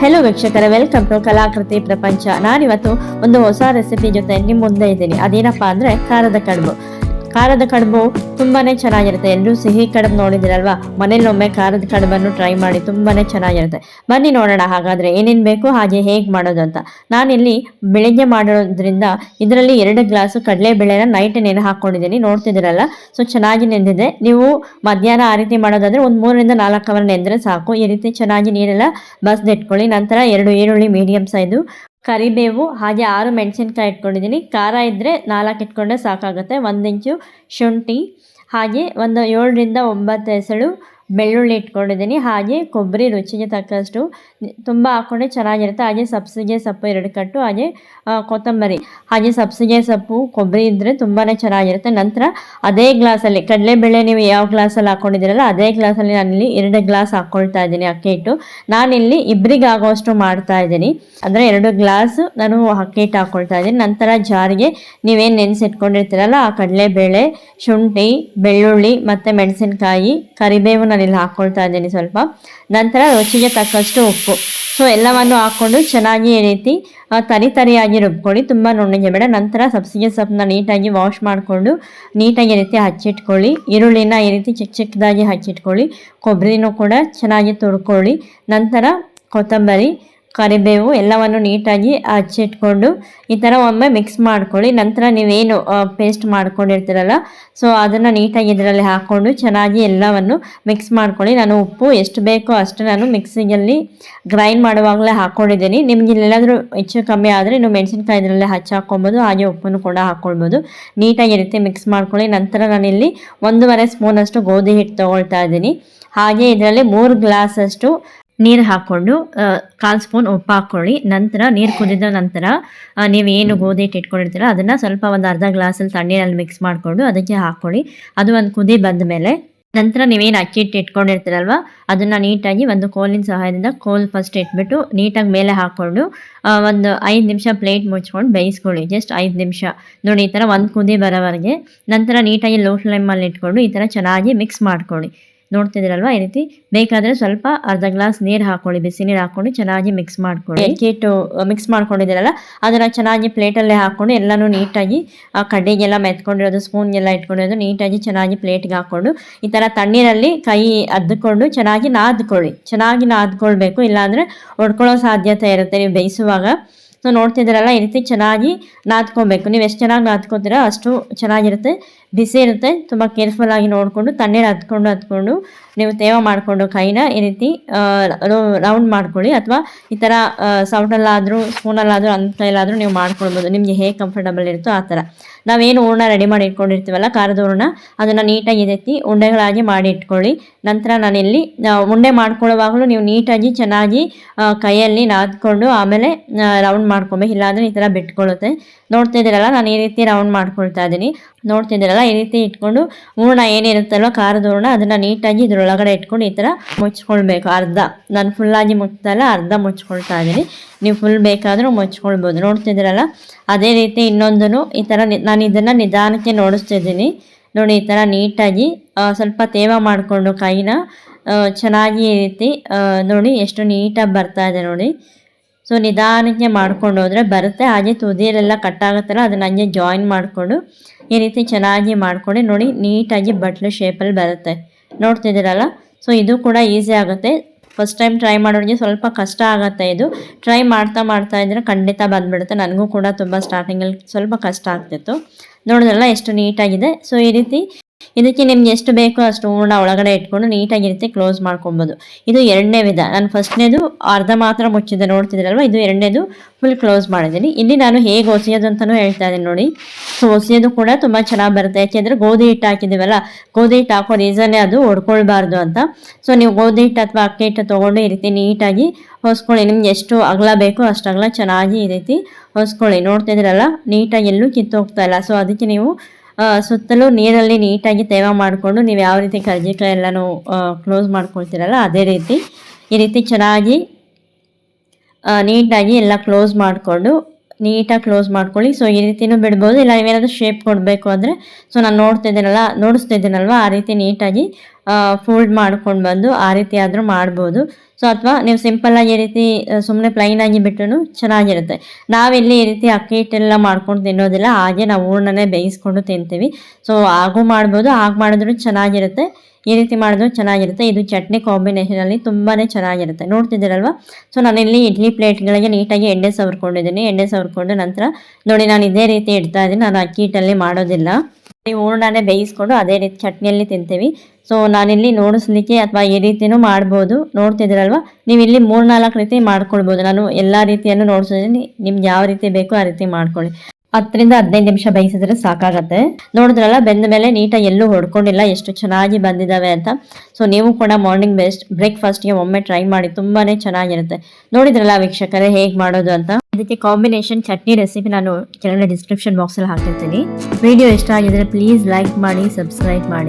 Hello ವೀಕ್ಷಕರ welcome to ಕಲಾಕೃತಿ ಪ್ರಪಂಚ. ನಾನಿವತ್ತು ಒಂದು ಹೊಸ ರೆಸಿಪಿ ಜೊತೆ ನಿಮ್ಮ ಮುಂದೆ ಇದ್ದೀನಿ. ಅದೇನಪ್ಪ ಅಂದರೆ ಖಾರದ ಕಡುಬು. ಖಾರದ ಕಡುಬು ತುಂಬಾನೇ ಚೆನ್ನಾಗಿರುತ್ತೆ. ಎಲ್ಲರೂ ಸಿಹಿ ಕಡುಬು ನೋಡಿದಿರಲ್ವಾ ಮನೇಲೊಮ್ಮೆ ಖಾರದ ಕಡುಬನ್ನು ಟ್ರೈ ಮಾಡಿ ತುಂಬಾನೇ ಚೆನ್ನಾಗಿರುತ್ತೆ. ಬನ್ನಿ ನೋಡೋಣ ಹಾಗಾದ್ರೆ ಏನೇನು ಬೇಕು, ಹಾಗೆ ಹೇಗೆ ಮಾಡೋದು ಅಂತ. ನಾನಿಲ್ಲಿ ಬೆಳಿಗ್ಗೆ ಮಾಡೋದ್ರಿಂದ ಇದರಲ್ಲಿ ಎರಡು ಗ್ಲಾಸು ಕಡಲೆಬೇಳೆನ ನೈಟ್ ನೆನೆ ಹಾಕ್ಕೊಂಡಿದ್ದೀನಿ ನೋಡ್ತಿದ್ದೀರಲ್ಲ? ಸೊ ಚೆನ್ನಾಗಿ ನೆಂದಿದೆ. ನೀವು ಮಧ್ಯಾಹ್ನ ಆ ರೀತಿ ಮಾಡೋದಾದ್ರೆ ಒಂದು ಮೂರರಿಂದ ನಾಲ್ಕು ಅವರ್ ನೆಂದರೆ ಸಾಕು. ಈ ರೀತಿ ಚೆನ್ನಾಗಿ ನೀರೆಲ್ಲ ಬಸ್ದಿಟ್ಕೊಳ್ಳಿ ನಂತರ ಎರಡು ಈರುಳ್ಳಿ ಮೀಡಿಯಮ್ ಸೈಜು ಕರಿಬೇವು, ಹಾಗೆ ಆರು ಮೆಣಸಿನ್ಕಾಯಿ ಇಟ್ಕೊಂಡಿದ್ದೀನಿ. ಖಾರ ಇದ್ದರೆ ನಾಲ್ಕು ಇಟ್ಕೊಂಡ್ರೆ ಸಾಕಾಗುತ್ತೆ. ಒಂದು ಇಂಚು ಶುಂಠಿ, ಹಾಗೆ ಒಂದು ಏಳರಿಂದ ಒಂಬತ್ತು ಹೆಸಳು ಬೆಳ್ಳುಳ್ಳಿ ಇಟ್ಕೊಂಡಿದ್ದೀನಿ. ಹಾಗೆ ಕೊಬ್ಬರಿ ರುಚಿಗೆ ತಕ್ಕಷ್ಟು ತುಂಬ ಹಾಕ್ಕೊಂಡ್ರೆ ಚೆನ್ನಾಗಿರುತ್ತೆ. ಹಾಗೆ ಸಬ್ಸಿಗೆ ಸೊಪ್ಪು ಎರಡು ಕಟ್ಟು. ಹಾಗೆ ಕೊತ್ತಂಬರಿ. ಹಾಗೆ ಸಬ್ಸಿಗೆ ಸೊಪ್ಪು, ಕೊಬ್ಬರಿ ಇದ್ದರೆ ತುಂಬಾ ಚೆನ್ನಾಗಿರುತ್ತೆ. ನಂತರ ಅದೇ ಗ್ಲಾಸಲ್ಲಿ ಕಡಲೆಬೇಳೆ ನೀವು ಯಾವ ಗ್ಲಾಸಲ್ಲಿ ಹಾಕ್ಕೊಂಡಿದ್ದೀರಲ್ಲ ಅದೇ ಗ್ಲಾಸಲ್ಲಿ ನಾನಿಲ್ಲಿ ಎರಡು ಗ್ಲಾಸ್ ಹಾಕ್ಕೊಳ್ತಾ ಇದ್ದೀನಿ ಅಕ್ಕಿ ಹಿಟ್ಟು. ನಾನಿಲ್ಲಿ ಇಬ್ಬರಿಗೆ ಮಾಡ್ತಾ ಇದ್ದೀನಿ. ಅಂದರೆ ಎರಡು ಗ್ಲಾಸ್ ನಾನು ಅಕ್ಕಿ ಹಿಟ್ಟು ಹಾಕ್ಕೊಳ್ತಾ ಇದ್ದೀನಿ. ನಂತರ ಜಾರಿಗೆ ನೀವೇನು ನೆನೆಸಿಟ್ಕೊಂಡಿರ್ತೀರಲ್ಲ, ಆ ಕಡಲೆಬೇಳೆ, ಶುಂಠಿ, ಬೆಳ್ಳುಳ್ಳಿ ಮತ್ತು ಮೆಣಸಿನಕಾಯಿ, ಕರಿಬೇವು ನಾನಿಲ್ಲಿ ಹಾಕ್ಕೊಳ್ತಾ ಇದ್ದೀನಿ ಸ್ವಲ್ಪ. ನಂತರ ರುಚಿಗೆ ತಕ್ಕಷ್ಟು ಉಪ್ಪು. ಸೊ ಎಲ್ಲವನ್ನು ಹಾಕ್ಕೊಂಡು ಚೆನ್ನಾಗಿ ಈ ರೀತಿ ತರಿ ತರಿಯಾಗಿ ರುಬ್ಕೊಳ್ಳಿ ತುಂಬ ನುಣ್ಣಗೆ ಬೇಡ. ನಂತರ ಸಬ್ಸಿಗೆ ಸೊಪ್ಪನ್ನ ನೀಟಾಗಿ ವಾಶ್ ಮಾಡಿಕೊಂಡು ನೀಟಾಗಿ ರೀತಿ ಹಚ್ಚಿಟ್ಕೊಳ್ಳಿ. ಈರುಳ್ಳಿನ ಈ ರೀತಿ ಚಿಕ್ಕ ಚಿಕ್ಕದಾಗಿ ಹಚ್ಚಿಟ್ಕೊಳ್ಳಿ. ಕೊಬ್ಬರಿನೂ ಕೂಡ ಚೆನ್ನಾಗಿ ತುರ್ಕೊಳ್ಳಿ. ನಂತರ ಕೊತ್ತಂಬರಿ ಕರಿಬೇವು ಎಲ್ಲವನ್ನು ನೀಟಾಗಿ ಹಚ್ಚಿಟ್ಕೊಂಡು ಈ ಥರ ಒಮ್ಮೆ ಮಿಕ್ಸ್ ಮಾಡ್ಕೊಳ್ಳಿ. ನಂತರ ನೀವೇನು ಪೇಸ್ಟ್ ಮಾಡ್ಕೊಂಡಿರ್ತೀರಲ್ಲ ಸೊ ಅದನ್ನು ನೀಟಾಗಿ ಇದರಲ್ಲಿ ಹಾಕ್ಕೊಂಡು ಚೆನ್ನಾಗಿ ಎಲ್ಲವನ್ನು ಮಿಕ್ಸ್ ಮಾಡ್ಕೊಳ್ಳಿ. ನಾನು ಉಪ್ಪು ಎಷ್ಟು ಬೇಕೋ ಅಷ್ಟು ನಾನು ಮಿಕ್ಸಿಯಲ್ಲಿ ಗ್ರೈಂಡ್ ಮಾಡುವಾಗಲೇ ಹಾಕ್ಕೊಂಡಿದ್ದೀನಿ. ನಿಮ್ಗೆ ಇಲ್ಲೆಲ್ಲಾದರೂ ಹೆಚ್ಚು ಕಮ್ಮಿ ಆದರೆ ನೀವು ಮೆಣಸಿನ್ಕಾಯಿ ಇದರಲ್ಲೇ ಹಚ್ಚಿ ಹಾಗೆ ಉಪ್ಪನ್ನು ಕೂಡ ಹಾಕ್ಕೊಳ್ಬೋದು. ನೀಟಾಗಿ ಈ ರೀತಿ ಮಿಕ್ಸ್ ಮಾಡ್ಕೊಳ್ಳಿ. ನಂತರ ನಾನಿಲ್ಲಿ ಒಂದೂವರೆ ಸ್ಪೂನಷ್ಟು ಗೋಧಿ ಹಿಟ್ಟು ತೊಗೊಳ್ತಾ ಇದ್ದೀನಿ. ಹಾಗೆ ಇದರಲ್ಲಿ ಮೂರು ಗ್ಲಾಸಷ್ಟು ನೀರು ಹಾಕ್ಕೊಂಡು ಕಾಲು ಸ್ಪೂನ್ ಉಪ್ಪು ಹಾಕ್ಕೊಳ್ಳಿ ನಂತರ ನೀರು ಕುದಿದ ನಂತರ ನೀವು ಏನು ಗೋಧಿ ಹಿಟ್ಟು ಇಟ್ಕೊಂಡಿರ್ತೀರ, ಅದನ್ನು ಸ್ವಲ್ಪ ಒಂದು ಅರ್ಧ ಗ್ಲಾಸಲ್ಲಿ ತಣ್ಣೀರಲ್ಲಿ ಮಿಕ್ಸ್ ಮಾಡಿಕೊಂಡು ಅದಕ್ಕೆ ಹಾಕ್ಕೊಳ್ಳಿ ಅದು ಒಂದು ಕುದಿ ಬಂದ ಮೇಲೆ, ನಂತರ ನೀವೇನು ಅಕ್ಕಿ ಹಿಟ್ಟು ಇಟ್ಕೊಂಡಿರ್ತೀರಲ್ವ, ಅದನ್ನು ನೀಟಾಗಿ ಒಂದು ಕೋಲಿನ ಸಹಾಯದಿಂದ ಕೋಲ್ ಫಸ್ಟ್ ಇಟ್ಬಿಟ್ಟು ನೀಟಾಗಿ ಮೇಲೆ ಹಾಕ್ಕೊಂಡು ಒಂದು ಐದು ನಿಮಿಷ ಪ್ಲೇಟ್ ಮುಚ್ಕೊಂಡು ಬೇಯಿಸ್ಕೊಳ್ಳಿ. ಜಸ್ಟ್ ಐದು ನಿಮಿಷ. ನೋಡಿ, ಈ ಥರ ಒಂದು ಕುದಿ ಬರೋವರೆಗೆ. ನಂತರ ನೀಟಾಗಿ ಲೋ ಫ್ಲೇಮಲ್ಲಿ ಇಟ್ಕೊಂಡು ಈ ಥರ ಚೆನ್ನಾಗಿ ಮಿಕ್ಸ್ ಮಾಡ್ಕೊಳ್ಳಿ. ನೋಡ್ತಿದ್ದೀರಲ್ವ? ಈ ರೀತಿ ಬೇಕಾದರೆ ಸ್ವಲ್ಪ ಅರ್ಧ ಗ್ಲಾಸ್ ನೀರು ಹಾಕೊಳ್ಳಿ, ಬಿಸಿ ನೀರು ಹಾಕೊಂಡು ಚೆನ್ನಾಗಿ ಮಿಕ್ಸ್ ಮಾಡ್ಕೊಳ್ಳಿ. ಕೇಟು ಮಿಕ್ಸ್ ಮಾಡ್ಕೊಂಡಿದ್ದೀರಲ್ಲ? ಅದನ್ನು ಚೆನ್ನಾಗಿ ಪ್ಲೇಟಲ್ಲೇ ಹಾಕ್ಕೊಂಡು ಎಲ್ಲನೂ ನೀಟಾಗಿ, ಆ ಕಡ್ಡಿಗೆಲ್ಲ ಮೆತ್ಕೊಂಡಿರೋದು ಸ್ಪೂನ್ಗೆಲ್ಲ ಇಟ್ಕೊಂಡಿರೋದು ನೀಟಾಗಿ ಚೆನ್ನಾಗಿ ಪ್ಲೇಟ್ಗೆ ಹಾಕ್ಕೊಂಡು ಈ ಥರ ತಣ್ಣೀರಲ್ಲಿ ಕೈ ಅದ್ದುಕೊಂಡು ಚೆನ್ನಾಗಿ ನಾದ್ಕೊಳ್ಳಿ. ಚೆನ್ನಾಗಿ ನಾದ್ಕೊಳ್ಬೇಕು, ಇಲ್ಲಾಂದರೆ ಒಡ್ಕೊಳ್ಳೋ ಸಾಧ್ಯತೆ ಇರುತ್ತೆ ನೀವು ಬೇಯಿಸುವಾಗ. ಸೊ ನೋಡ್ತಿದ್ದೀರಲ್ಲ, ಈ ರೀತಿ ಚೆನ್ನಾಗಿ ನಾದ್ಕೊಬೇಕು ನೀವು ಎಷ್ಟು ಚೆನ್ನಾಗಿ ನಾದ್ಕೋತೀರೋ ಅಷ್ಟು ಚೆನ್ನಾಗಿರುತ್ತೆ. ಬಿಸಿ ಇರುತ್ತೆ, ತುಂಬ ಕೇರ್ಫುಲ್ ಆಗಿ ನೋಡಿಕೊಂಡು, ತಣ್ಣೀರು ಹತ್ಕೊಂಡು ಹತ್ಕೊಂಡು, ನೀವು ತೇವ ಮಾಡಿಕೊಂಡು ಕೈನ ಈ ರೀತಿ ರೌಂಡ್ ಮಾಡ್ಕೊಳ್ಳಿ ಅಥವಾ ಈ ಥರ ಸೌಟಲ್ಲಾದರೂ ಸ್ಪೂನಲ್ಲಾದರೂ ಅಂಥ ಕೈಲಾದರೂ ನೀವು ಮಾಡ್ಕೊಳ್ಬೋದು. ನಿಮಗೆ ಹೇಗೆ ಕಂಫರ್ಟಬಲ್ ಇರುತ್ತೋ ಆ ಥರ ನಾವೇನು ಹೂರ್ಣ ರೆಡಿ ಮಾಡಿ ಇಟ್ಕೊಂಡಿರ್ತೀವಲ್ಲ, ಖಾರದ ಹೂರ್ಣ, ಅದನ್ನು ನೀಟಾಗಿ ರೀತಿ ಉಂಡೆಗಳಾಗಿ ಮಾಡಿ ಇಟ್ಕೊಳ್ಳಿ. ನಂತರ ನಾನಿಲ್ಲಿ ಉಂಡೆ ಮಾಡ್ಕೊಳ್ಳುವಾಗಲೂ ನೀವು ನೀಟಾಗಿ, ಚೆನ್ನಾಗಿ ಕೈಯಲ್ಲಿ ನಾದ್ಕೊಂಡು ಆಮೇಲೆ ರೌಂಡ್ ಮಾಡ್ಕೊಬೇಕು ಇಲ್ಲಾಂದರೆ ಈ ಥರ ಬಿಟ್ಕೊಳ್ಳುತ್ತೆ. ನೋಡ್ತಾ ಇದ್ದೀರಲ್ಲ, ನಾನು ಈ ರೀತಿ ರೌಂಡ್ ಮಾಡ್ಕೊಳ್ತಾ ಇದ್ದೀನಿ. ನೋಡ್ತಿದ್ದೀರಲ್ಲ ಈ ರೀತಿ ಇಟ್ಕೊಂಡು ಹೂರ್ಣ ಏನಿರುತ್ತಲ್ವ ಖಾರದ ಹೂರ್ಣ, ಅದನ್ನು ನೀಟಾಗಿ ಇದರೊಳಗಡೆ ಇಟ್ಕೊಂಡು ಈ ಥರ ಮುಚ್ಕೊಳ್ಬೇಕು. ಅರ್ಧ. ನಾನು ಫುಲ್ಲಾಗಿ ಮುಚ್ತಲ್ಲ ಅರ್ಧ ಮುಚ್ಕೊಳ್ತಾ ಇದ್ದೀನಿ. ನೀವು ಫುಲ್ ಬೇಕಾದರೂ ಮುಚ್ಕೊಳ್ಬೋದು. ನೋಡ್ತಿದ್ದೀರಲ್ಲ? ಅದೇ ರೀತಿ ಇನ್ನೊಂದನ್ನು ಈ ಥರ ನಾನು ಇದನ್ನು ನಿಧಾನಕ್ಕೆ ನೋಡಿಸ್ತಿದ್ದೀನಿ ನೋಡಿ, ಈ ಥರ ನೀಟಾಗಿ ಸ್ವಲ್ಪ ತೇವ ಮಾಡಿಕೊಂಡು ಕೈನ ಚೆನ್ನಾಗಿ ಈ ರೀತಿ ನೋಡಿ, ಎಷ್ಟು ನೀಟಾಗಿ ಬರ್ತಾ ಇದೆ ನೋಡಿ. ಸೊ ನಿಧಾನಕ್ಕೆ ಮಾಡ್ಕೊಂಡು ಹೋದರೆ ಬರುತ್ತೆ. ಹಾಗೆ ತುದಿಯಲ್ಲೆಲ್ಲ ಕಟ್ಟಾಗುತ್ತಲ್ಲ, ಅದನ್ನು ಹಂಗೆ ಜಾಯಿನ್ ಮಾಡಿಕೊಂಡು ಈ ರೀತಿ ಚೆನ್ನಾಗಿ ಮಾಡಿಕೊಂಡು ನೋಡಿ, ನೀಟಾಗಿ ಬಟ್ಲು ಶೇಪಲ್ಲಿ ಬರುತ್ತೆ. ನೋಡ್ತಿದ್ದೀರಲ್ಲ? ಸೊ ಇದು ಕೂಡ ಈಸಿ ಆಗುತ್ತೆ. ಫಸ್ಟ್ ಟೈಮ್ ಟ್ರೈ ಮಾಡೋರಿಗೆ ಸ್ವಲ್ಪ ಕಷ್ಟ ಆಗುತ್ತೆ ಇದು. ಟ್ರೈ ಮಾಡ್ತಾ ಮಾಡ್ತಾ ಇದ್ರೆ ಖಂಡಿತ ಬಂದುಬಿಡುತ್ತೆ. ನನಗೂ ಕೂಡ ತುಂಬ ಸ್ಟಾರ್ಟಿಂಗಲ್ಲಿ ಸ್ವಲ್ಪ ಕಷ್ಟ ಆಗ್ತಿತ್ತು. ನೋಡಿದ್ರಲ್ಲ, ಎಷ್ಟು ನೀಟಾಗಿದೆ. ಸೊ ಈ ರೀತಿ ಇದಕ್ಕೆ ನಿಮ್ಗೆ ಎಷ್ಟು ಬೇಕೋ ಅಷ್ಟು ಹೂರ್ಣ ಒಳಗಡೆ ಇಟ್ಕೊಂಡು ನೀಟಾಗಿ ರೀತಿ ಕ್ಲೋಸ್ ಮಾಡ್ಕೊಬೋದು. ಇದು ಎರಡನೇ ವಿಧ. ನಾನು ಫಸ್ಟ್ನೇದು ಅರ್ಧ ಮಾತ್ರ ಮುಚ್ಚಿದೆ ನೋಡ್ತಿದ್ರಲ್ವ? ಇದು ಎರಡನೇದು ಫುಲ್ ಕ್ಲೋಸ್ ಮಾಡಿದ್ದೀನಿ. ಇಲ್ಲಿ ನಾನು ಹೇಗೆ ಒಸೆಯೋದು ಅಂತಲೂ ಹೇಳ್ತಾ ಇದ್ದೀನಿ ನೋಡಿ. ಸೊ, ಒಸೆಯೋದು ಕೂಡ ತುಂಬ ಚೆನ್ನಾಗಿ ಬರುತ್ತೆ. ಯಾಕೆಂದರೆ ಗೋಧಿ ಹಿಟ್ಟು ಹಾಕಿದ್ದೀವಲ್ಲ? ಗೋಧಿ ಹಿಟ್ಟು ಹಾಕೋ ರೀಸನ್ನೇ ಅದು ಹೊಡ್ಕೊಳ್ಬಾರ್ದು ಅಂತ. ಸೊ, ನೀವು ಗೋಧಿ ಹಿಟ್ಟು ಅಥವಾ ಅಕ್ಕಿ ಹಿಟ್ಟು ತೊಗೊಂಡು ಈ ರೀತಿ ನೀಟಾಗಿ ಹೊಸ್ಕೊಳ್ಳಿ ನಿಮ್ಗೆ ಎಷ್ಟು ಅಗಲ ಬೇಕೋ ಅಷ್ಟು ಅಗಲ ಚೆನ್ನಾಗಿ ಈ ರೀತಿ ಹೊಸ್ಕೊಳ್ಳಿ ನೋಡ್ತಿದ್ರಲ್ಲ? ನೀಟಾಗಿ ಎಲ್ಲೂ ಕಿತ್ತೋಗ್ತಾ ಇಲ್ಲ. ಸೊ, ಅದಕ್ಕೆ ನೀವು ಸುತ್ತಲೂ ನೀರಲ್ಲಿ ನೀಟಾಗಿ ತೇವ ಮಾಡಿಕೊಂಡು ನೀವು ಯಾವ ರೀತಿ ಕರ್ಜಿಕಾಯಿ ಎಲ್ಲನೂ ಕ್ಲೋಸ್ ಮಾಡ್ಕೊಳ್ತೀರಲ್ಲ, ಅದೇ ರೀತಿ ಈ ರೀತಿ ಚೆನ್ನಾಗಿ ನೀಟಾಗಿ ಎಲ್ಲ ಕ್ಲೋಸ್ ಮಾಡಿಕೊಂಡು, ನೀಟಾಗಿ ಕ್ಲೋಸ್ ಮಾಡ್ಕೊಳ್ಳಿ. ಸೊ ಈ ರೀತಿನೂ ಬಿಡ್ಬೋದು. ಇಲ್ಲ, ನೀವೇನಾದರೂ ಶೇಪ್ ಕೊಡಬೇಕು ಅಂದರೆ ಸೊ ನಾನು ನೋಡ್ತಿದ್ದೀನಲ್ಲ, ನೋಡಿಸ್ತಿದ್ದೀನಲ್ವ, ಆ ರೀತಿ ನೀಟಾಗಿ ಫೋಲ್ಡ್ ಮಾಡ್ಕೊಂಡು ಬಂದು ಆ ರೀತಿ ಆದರೂ ಮಾಡ್ಬೋದು. ಸೊ ಅಥವಾ ನೀವು ಸಿಂಪಲ್ಲಾಗಿ ಈ ರೀತಿ ಸುಮ್ಮನೆ ಪ್ಲೈನ್ ಆಗಿ ಬಿಟ್ಟು ಚೆನ್ನಾಗಿರುತ್ತೆ. ನಾವೆಲ್ಲಿ ಈ ರೀತಿ ಅಕ್ಕಿ ಹಿಟ್ಟೆಲ್ಲ ಮಾಡ್ಕೊಂಡು ತಿನ್ನೋದಿಲ್ಲ, ಹಾಗೆ ನಾವು ಹೂರ್ಣನೇ ಬೇಯಿಸ್ಕೊಂಡು ತಿಂತೀವಿ. ಸೊ ಹಾಗೂ ಮಾಡ್ಬೋದು ಹಾಗೆ ಮಾಡಿದ್ರು ಚೆನ್ನಾಗಿರುತ್ತೆ. ಈ ರೀತಿ ಮಾಡಿದ್ರು ಚೆನ್ನಾಗಿರುತ್ತೆ. ಇದು ಚಟ್ನಿ ಕಾಂಬಿನೇಷನಲ್ಲಿ ತುಂಬಾ ಚೆನ್ನಾಗಿರುತ್ತೆ. ನೋಡ್ತಿದ್ದೀರಲ್ವ? ಸೊ ನಾನಿಲ್ಲಿ ಇಡ್ಲಿ ಪ್ಲೇಟ್ಗಳಿಗೆ ನೀಟಾಗಿ ಎಣ್ಣೆ ಸವರ್ಕೊಂಡಿದ್ದೀನಿ. ಎಣ್ಣೆ ಸವರ್ಕೊಂಡು ನಂತರ ನೋಡಿ, ನಾನು ಇದೇ ರೀತಿ ಇಡ್ತಾ ಇದ್ದೀನಿ. ನಾನು ಅಕ್ಕಿ ಹಿಟ್ಟಲ್ಲಿ ಮಾಡೋದಿಲ್ಲ. ಹೂರ್ಣನೇ ಬೇಯಿಸ್ಕೊಂಡು ಅದೇ ರೀತಿ ಚಟ್ನಿಯಲ್ಲಿ ತಿಂತೀವಿ. ಸೊ ನಾನಿಲ್ಲಿ ನೋಡಿಸ್ಲಿಕ್ಕೆ ಅಥವಾ ಈ ರೀತಿಯೂ ಮಾಡ್ಬೋದು. ನೋಡ್ತಿದ್ದೀರಲ್ವ? ನೀವು ಇಲ್ಲಿ ಮೂರ್ನಾಲ್ಕು ರೀತಿ ಮಾಡ್ಕೊಳ್ಬೋದು. ನಾನು ಎಲ್ಲ ರೀತಿಯನ್ನು ನೋಡಿಸಿದ್ದೀನಿ. ನಿಮ್ಗೆ ಯಾವ ರೀತಿ ಬೇಕೋ ಆ ರೀತಿ ಮಾಡ್ಕೊಳ್ಳಿ. ಹತ್ತರಿಂದ ಹದಿನೈದು ನಿಮಿಷ ಬೇಯಿಸಿದ್ರೆ ಸಾಕಾಗತ್ತೆ. ನೋಡಿದ್ರಲ್ಲ, ಬೆಂದ ಮೇಲೆ ನೀಟಾಗಿ ಎಲ್ಲೂ ಹೊಡ್ಕೊಂಡಿಲ್ಲ, ಎಷ್ಟು ಚೆನ್ನಾಗಿ ಬಂದಿದ್ದಾವೆ ಅಂತ. ಸೊ ನೀವು ಕೂಡ ಮಾರ್ನಿಂಗ್ ಬೆಸ್ಟ್ ಬ್ರೇಕ್ಫಾಸ್ಟ್ಗೆ ಒಮ್ಮೆ ಟ್ರೈ ಮಾಡಿ, ತುಂಬಾನೇ ಚೆನ್ನಾಗಿರುತ್ತೆ. ನೋಡಿದ್ರಲ್ಲ ವೀಕ್ಷಕರೇ, ಹೇಗೆ ಮಾಡೋದು ಅಂತ? ಇದಕ್ಕೆ ಕಾಂಬಿನೇಷನ್ ಚಟ್ನಿ ರೆಸಿಪಿ ನಾನು ಕೆಳಗಡೆ ಡಿಸ್ಕ್ರಿಪ್ಷನ್ ಬಾಕ್ಸಲ್ಲಿ ಹಾಕಿರ್ತೀನಿ. ವಿಡಿಯೋ ಇಷ್ಟ ಆಗಿದ್ರೆ ಪ್ಲೀಸ್ ಲೈಕ್ ಮಾಡಿ ಸಬ್ಸ್ಕ್ರೈಬ್ ಮಾಡಿ.